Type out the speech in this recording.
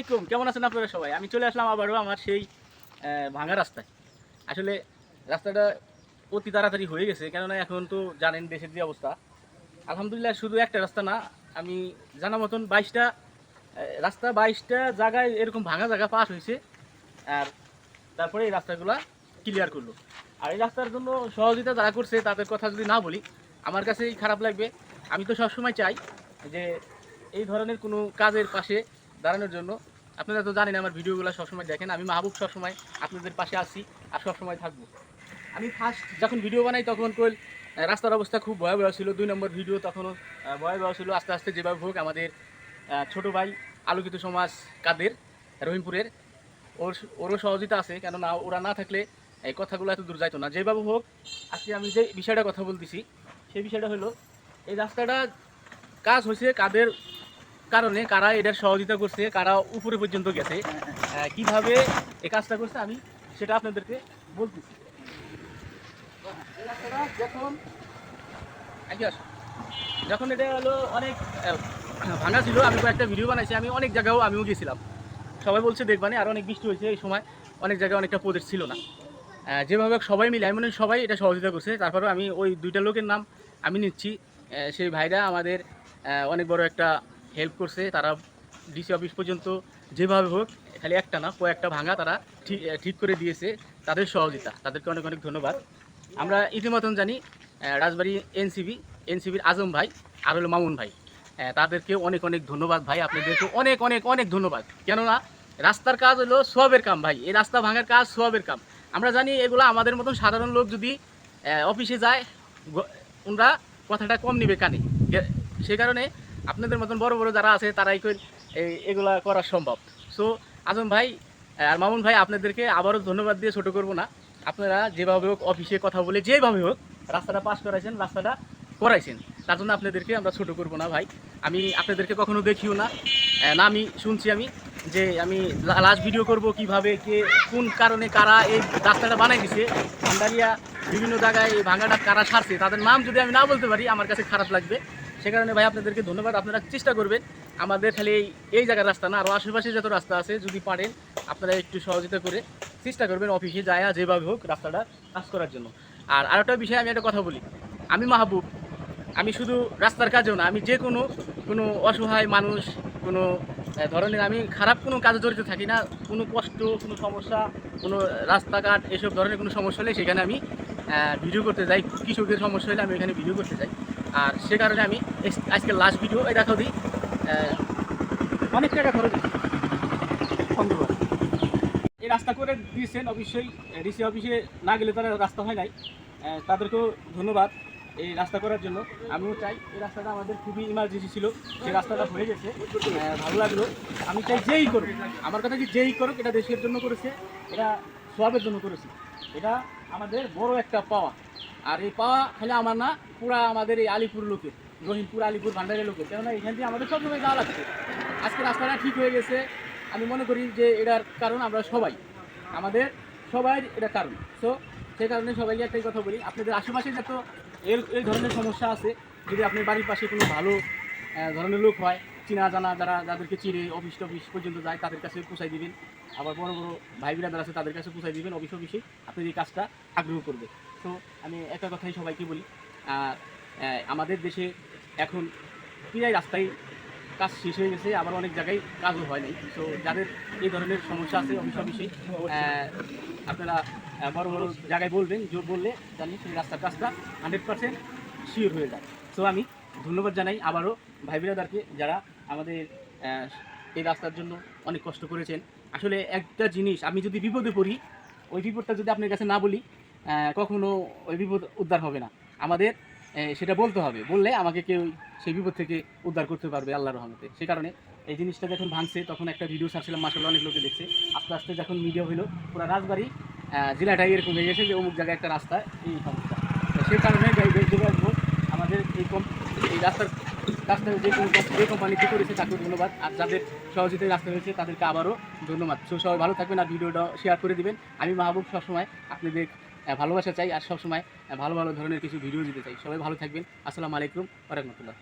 আলাইকুম। কেমন আছেন আপনারা সবাই? আমি চলে আসলাম আবারও আমার সেই ভাঙা রাস্তায়। আসলে রাস্তাটা অতি তাড়াতাড়ি হয়ে গেছে, কেননা এখন তো জানেন দেশের যে অবস্থা। আলহামদুলিল্লাহ শুধু একটা রাস্তা না, আমি জানা মতন বাইশটা রাস্তা বাইশটা জায়গায় এরকম ভাঙা জায়গা পাস হয়েছে, আর তারপরে এই রাস্তাগুলো ক্লিয়ার করল। আর এই রাস্তার জন্য সহযোগিতা যারা করছে, তাদের কথা যদি না বলি, আমার কাছেই খারাপ লাগবে। আমি তো সবসময় চাই যে এই ধরনের কোনো কাজের পাশে দাঁড়ানোর জন্য আপনারা তো জানেন আমার ভিডিওগুলো সবসময় দেখেন আমি মাহবুব সবসময় আপনাদের পাশে আসি আর সবসময় থাকব। আমি ফার্স্ট যখন ভিডিও বানাই তখন আহ, রাস্তার অবস্থা খুব ভয়াবহ ছিল দুই নম্বর ভিডিও তখনও ভয়াবহ ছিল। আস্তে আস্তে যেভাবে হোক আমাদের ছোট ভাই আলোকিত সমাজ কাদের রহিমপুরের ওর ওরও সহযোগিতা আছে কেননা ওরা না থাকলে এই কথাগুলো এত দূর যাইতো না। যেভাবে হোক আজকে আমি যে বিষয়টা কথা বলতেছি সেই বিষয়টা হলো এই রাস্তাটা কাজ হয়েছে কাদের কারণে কারা এটার সহযোগিতা করছে, কারা উপরে পর্যন্ত গেছে কীভাবে এই কাজটা করছে, আমি সেটা আপনাদেরকে বলতেছি। যখন যখন এটা হলো অনেক ভাঙা ছিল, আমি কয়েকটা ভিডিও বানাইছি, আমি অনেক জায়গাও আমিও গেছিলাম। সবাই বলছে দেখবানি আর অনেক বৃষ্টি হয়েছে, এই সময় অনেক জায়গায় অনেকটা প্রদেশ ছিল না। যেভাবে সবাই মিলে এমন সবাই এটা সহযোগিতা করছে। তারপরে আমি ওই দুইটা লোকের নাম আমি নিচ্ছি। সেই ভাইরা আমাদের অনেক বড় একটা হেল্প করছে, তারা ডিসি অফিস পর্যন্ত যেভাবে হোক, খালি একটা না, কয়েকটা ভাঙা তারা ঠিক করে দিয়েছে তাদের সহযোগিতা। তাদেরকে অনেক অনেক ধন্যবাদ। আমরা ইতিমতন জানি রাজবাড়ি এনসিবি, এনসিবির আজম ভাই আর হলো মামুন ভাই। তাদেরকে অনেক অনেক ধন্যবাদ ভাই আপনাদেরকে অনেক অনেক অনেক ধন্যবাদ। কেননা রাস্তার কাজ হলো সবের কাম ভাই, এই রাস্তা ভাঙার কাজ সবের কাম। আমরা জানি এগুলো আমাদের মতন সাধারণ লোক যদি অফিসে যায় ওনারা কথাটা কম নিবে কানে। সে কারণে আপনাদের মতন বড় বড় যারা আছে, তারাই এগুলা করা সম্ভব। সো আজম ভাই, আর মামুন ভাই, আপনাদেরকে আবারও ধন্যবাদ দিয়ে ছোট করব না। আপনারা যেভাবে হোক অফিসে কথা বলে যেভাবে হোক রাস্তাটা পাস করাইছেন, রাস্তাটা করাইছেন, তার জন্য আপনাদেরকে আমরা ছোট করব না ভাই। আমি আপনাদেরকে কখনো দেখিও না। না, আমি শুনছি আমি যে আমি লাস্ট ভিডিও করব কীভাবে, কে, কোন কারণে কারা এই রাস্তাটা বানাই দিছে। ভান্ডারিয়া বিভিন্ন জায়গায় এই ভাঙাটা কারা সারছে, তাদের নাম যদি আমি না বলতে পারি, আমার কাছে খারাপ লাগবে। সে কারণে ভাই আপনাদেরকে ধন্যবাদ। আপনারা চেষ্টা করবেন আমাদের খালি এই জায়গার রাস্তা না আরও আশেপাশে যত রাস্তা আছে যদি পারেন, আপনারা একটু সহযোগিতা করে চেষ্টা করবেন অফিসে যায় যেভাবে হোক রাস্তাটা কাজ করার জন্য। আর আরেকটা বিষয়ে আমি একটা কথা বলি। আমি মাহবুব। আমি শুধু রাস্তার কাজেও না, আমি যে কোনো কোনো অসহায় মানুষ, কোনো ধরনের আমি খারাপ কোনো কাজে জড়িত থাকি না, কোনো কষ্ট, কোনো সমস্যা, কোনো রাস্তাঘাট, এসব ধরনের কোনো সমস্যা হলে সেখানে আমি ভিডিও করতে যাই। কৃষকের সমস্যা হলে আমি এখানে ভিডিও করতে যাই। আর সে কারণে আমি আজকে লাস্ট ভিডিও এই দেখাও দিই অনেক টাকা খরচ এই রাস্তা করে দিয়েছেন অবশ্যই ডিসি অফিসে না গেলে তারা রাস্তা হয় নাই। তাদেরকেও ধন্যবাদ এই রাস্তা করার জন্য। আমিও চাই এই রাস্তাটা আমাদের খুবই ইমার্জেন্সি ছিল, সেই রাস্তাটা হয়ে গেছে। ভালো লাগল। আমি চাই যেই করুক, আমার কথা কি যেই করুক, এটা দেশের জন্য করেছে, এটা সবের জন্য করেছে। এটা আমাদের বড় একটা পাওয়া। আর এই পাওয়া খালি আমার না পুরা আমাদের এই আলিপুর লোকের রহিমপুর, আলিপুর, ভান্ডারের লোকের কেননা এখান থেকে আমাদের সব সবসময় যাওয়া লাগছে। আজকে রাস্তাটা ঠিক হয়ে গেছে। আমি মনে করি যে এটার কারণ আমরা সবাই। আমাদের সবাই এটা কারণ। সো সেই কারণে সবাইকে একটাই কথা বলি। আপনাদের আশেপাশে যত এর এই ধরনের সমস্যা আছে, যদি আপনার বাড়ির পাশে কোনো ভালো ধরনের লোক হয় চিনা জানা যারা যাদেরকে চিনে অফিস টফিস পর্যন্ত যায়, তাদের কাছে পৌঁছাই দিবেন। আবার বড় বড় ভাই বিরাদার আছে, তাদের কাছে পৌঁছাই দিবেন অফিস অফিসে আপনার এই কাজটা আগ্রহ করবে। তো আমি একটা কথাই সবাইকে বলি আর আমাদের দেশে এখন প্রায় রাস্তায় কাজ শেষ হয়ে গেছে, আবার অনেক জায়গায় কাজও হয় নাই। তো যাদের এই ধরনের সমস্যা আছে অফিস অফিসে আপনারা বড় বড় জায়গায় বলবেন, জোর বললে জানি সেই রাস্তার কাজটা হান্ড্রেড পার্সেন্ট শিওর হয়ে যায়। তো আমি ধন্যবাদ জানাই আবারও ভাই বিরাদারকে যারা আমাদের এই রাস্তার জন্য অনেক কষ্ট করেছেন। আসলে একটা জিনিস, আমি যদি বিপদে পড়ি, ওই বিপদটা যদি আপনার কাছে না বলি কখনো ওই বিপদ উদ্ধার হবে না। আমাদের সেটা বলতে হবে। বললে আমাকে কেউ সেই বিপদ থেকে উদ্ধার করতে পারবে আল্লাহর রহমতে। সেই কারণে এই জিনিসটা যখন ভাঙছে, তখন একটা ভিডিও ছাড়ছিলাম মাসাল অনেক লোকে দেখছে। আস্তে আস্তে যখন মিডিয়া হলো, পুরো রাজবাড়ি জেলাটাই এরকম হয়ে গেছে যে অমুক জায়গায় একটা রাস্তা, এই সমস্যা। সেই কারণে আমাদের এই কম এই রাস্তার রাস্তায় যে কোনো যে কোম্পানিতে করেছে তাকে ধন্যবাদ। আর যাদের সহযোগিতায় রাস্তা হয়েছে তাদেরকে আবারও ধন্যবাদ। সো সবাই ভালো থাকবেন আর ভিডিওটা শেয়ার করে দিবেন। আমি মাহবুব সবসময় আপনাদের ভালোবাসা চাই আর সবসময় ভালো ভালো ধরনের কিছু ভিডিও দিতে চাই। সবাই ভালো থাকবেন। আসসালামু আলাইকুম রহমতুল্লাহ।